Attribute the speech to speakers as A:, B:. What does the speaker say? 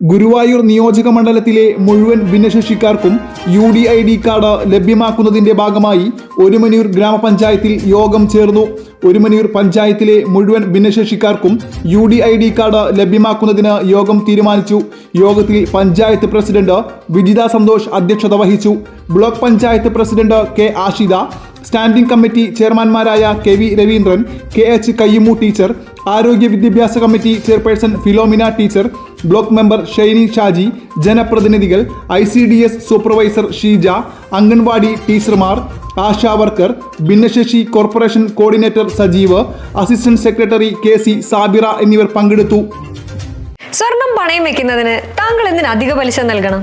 A: Guruvayur നിയോജക മണ്ഡലത്തിലെ മുഴുവൻ ഭിന്നശേഷിക്കാർക്കും U D I D card ലഭ്യമാക്കുന്നതിന്റെ ഭാഗമായി ഒരുമനൂർ ഗ്രാമപഞ്ചായത്തിൽ യോഗം ചേർന്നു. ഒരുമനൂർ പഞ്ചായത്തിലെ മുഴുവൻ ഭിന്നശേഷിക്കാർക്കും U D I D card ലഭ്യമാക്കുന്നതിന് യോഗം തീരുമാനിച്ചു. യോഗത്തിൽ പഞ്ചായത്ത് പ്രസിഡന്റ് വിജിത സന്തോഷ് അധ്യക്ഷത വഹിച്ചു. Block panchayat president K Ashitha standing committee ചെയർമാൻമാരായ K V Raveendran K H Kayyamu teacher ആരോഗ്യ വിദ്യാഭ്യാസ committee chairperson Philomina teacher block member Shiny Shaji ജനപ്രതിനിധികൾ I C D S supervisor Sheeja anganwadi ടീച്ചർമാർ ആശാ വർക്കർ ഭിന്നശേഷി corporation coordinator Sajeev assistant secretary K C Sabira എന്നിവർ പങ്കെടുത്തു.
B: സ്വർണം പണയം വെക്കുന്നതിന് താങ്കൾ എന്തിന് അധിക പലിശ നൽകണം?